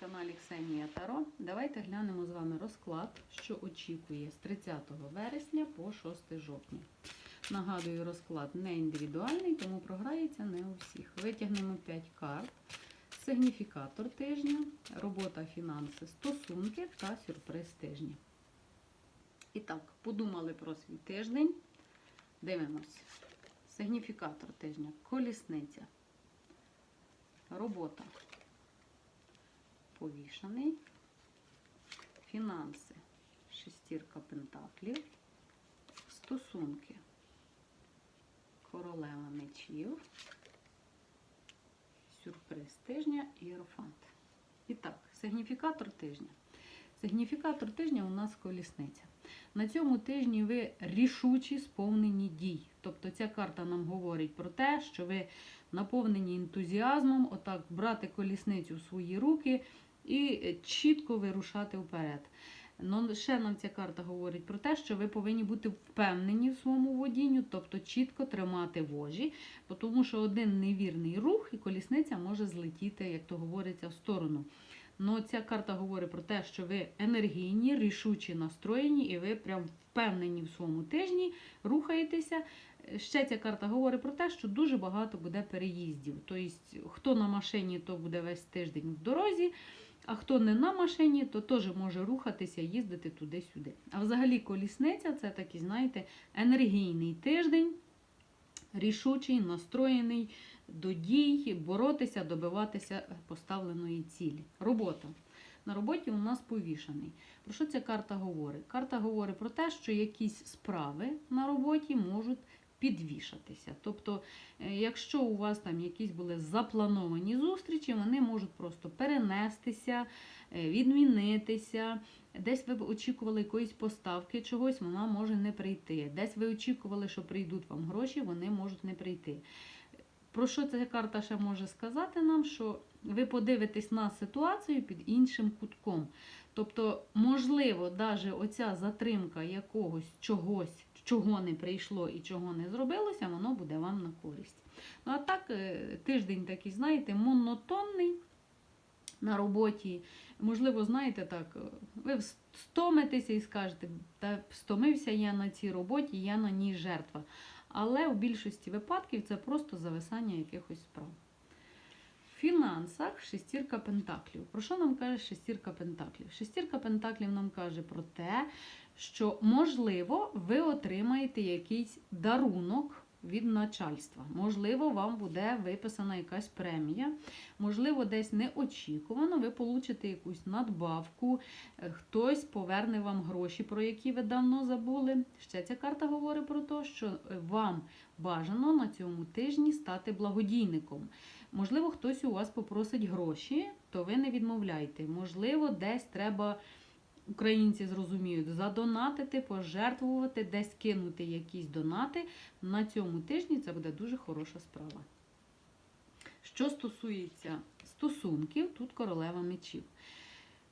каналі Ксенія Таро. Давайте глянемо з вами розклад, що очікує з 30 вересня по 6 жовтня. Нагадую, розклад не індивідуальний, тому програється не у всіх. Витягнемо 5 карт, сигніфікатор тижня, робота, фінанси, стосунки та сюрприз тижня. І так, подумали про свій тиждень. Дивимось. Сигніфікатор тижня, колісниця, робота повішаний, фінанси, шестірка пентаклів, стосунки, королева мечів, сюрприз тижня і іерофант. І так, сигніфікатор тижня. Сигніфікатор тижня у нас колісниця. На цьому тижні ви рішучі сповнені дій. Тобто ця карта нам говорить про те, що ви наповнені ентузіазмом, отак брати колісницю в свої руки і чітко вирушати вперед. Но ще нам ця карта говорить про те, що ви повинні бути впевнені в своєму водінню, тобто чітко тримати вожі, тому що один невірний рух і колісниця може злетіти, як то говориться, в сторону. Но ця карта говорить про те, що ви енергійні, рішучі настроєні, і ви прям впевнені в своєму тижні, рухаєтеся. Ще ця карта говорить про те, що дуже багато буде переїздів. Тобто, хто на машині, то буде весь тиждень в дорозі. А хто не на машині, то теж може рухатися, їздити туди-сюди. А взагалі колісниця це такий, знаєте, енергійний тиждень, рішучий, настроєний до дій, боротися, добиватися поставленої цілі. Робота. На роботі у нас повішаний. Про що ця карта говорить? Карта говорить про те, що якісь справи на роботі можуть підвішатися. Тобто, якщо у вас там якісь були заплановані зустрічі, вони можуть просто перенестися, відмінитися. Десь ви очікували якоїсь поставки чогось, вона може не прийти. Десь ви очікували, що прийдуть вам гроші, вони можуть не прийти. Про що ця карта ще може сказати нам? Що ви подивитесь на ситуацію під іншим кутком. Тобто, можливо, навіть оця затримка якогось чогось, чого не прийшло і чого не зробилося, воно буде вам на користь. Ну, а так, тиждень такий, знаєте, монотонний на роботі. Можливо, знаєте, так, ви стомитеся і скажете, та стомився я на цій роботі, я на ній жертва. Але у більшості випадків це просто зависання якихось справ. В фінансах шестірка пентаклів. Про що нам каже шестірка пентаклів? Шестірка пентаклів нам каже про те, що, можливо, ви отримаєте якийсь дарунок від начальства. Можливо, вам буде виписана якась премія, можливо, десь неочікувано, ви получите якусь надбавку, хтось поверне вам гроші, про які ви давно забули. Ще ця карта говорить про те, що вам бажано на цьому тижні стати благодійником. Можливо, хтось у вас попросить гроші, то ви не відмовляйте. Можливо, десь треба. Українці зрозуміють, задонатити, пожертвувати, десь кинути якісь донати. На цьому тижні це буде дуже хороша справа. Що стосується стосунків, тут королева мечів.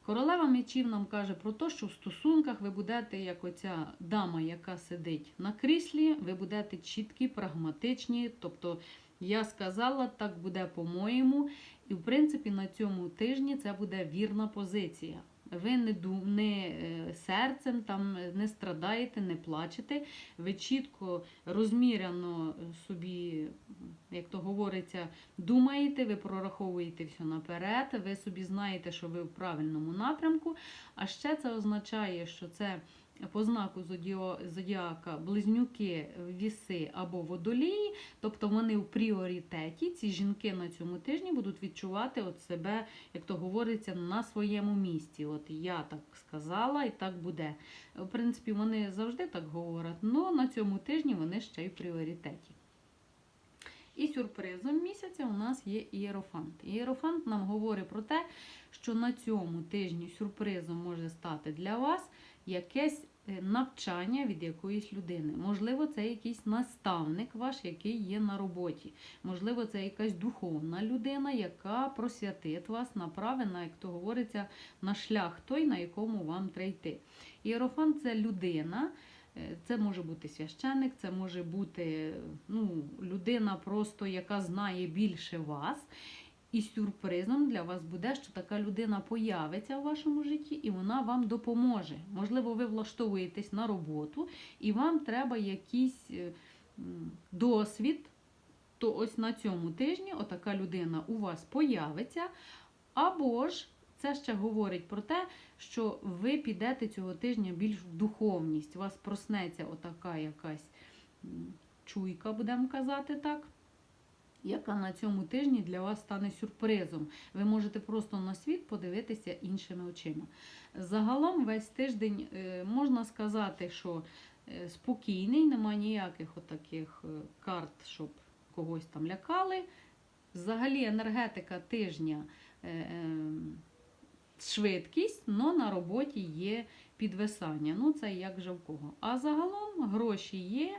Королева мечів нам каже про те, що в стосунках ви будете, як оця дама, яка сидить на кріслі, ви будете чіткі, прагматичні. Тобто, я сказала, так буде по-моєму. І, в принципі, на цьому тижні це буде вірна позиція. Ви не не серцем там не страдаєте, не плачете. Ви чітко, розміряно собі, як то говориться, думаєте, ви прораховуєте все наперед, ви собі знаєте, що ви в правильному напрямку. А ще це означає, що це по знаку зодіака близнюки, віси або водолії, тобто вони в пріоритеті. Ці жінки на цьому тижні будуть відчувати от себе, як то говориться, на своєму місці. От я так сказала, і так буде. В принципі, вони завжди так говорять, але на цьому тижні вони ще й в пріоритеті. І сюрпризом місяця у нас є ієрофант. Ієрофант нам говорить про те, що на цьому тижні сюрпризом може стати для вас якесь навчання від якоїсь людини. Можливо, це якийсь наставник ваш, який є на роботі. Можливо, це якась духовна людина, яка просвятить вас, направить, на, як то говориться, на шлях той, на якому вам треба йти. Іерофант це людина. Це може бути священник, це може бути ну, людина, просто яка знає більше вас. І сюрпризом для вас буде, що така людина появиться в вашому житті і вона вам допоможе. Можливо, ви влаштовуєтесь на роботу і вам треба якийсь е, досвід. То ось на цьому тижні отака людина у вас появиться. Або ж це ще говорить про те, що ви підете цього тижня більш в духовність. У вас проснеться отака якась чуйка, будемо казати так яка на цьому тижні для вас стане сюрпризом. Ви можете просто на світ подивитися іншими очима. Загалом весь тиждень е, можна сказати, що е, спокійний, немає ніяких отаких е, карт, щоб когось там лякали. Взагалі енергетика тижня е, е, швидкість, але на роботі є підвисання. Ну, це як же в кого. А загалом гроші є.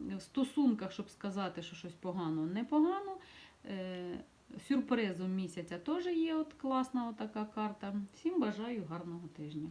В стосунках, щоб сказати, що щось погано, непогано. Е, Сюрпризом місяця теж є от класна така карта. Всім бажаю гарного тижня.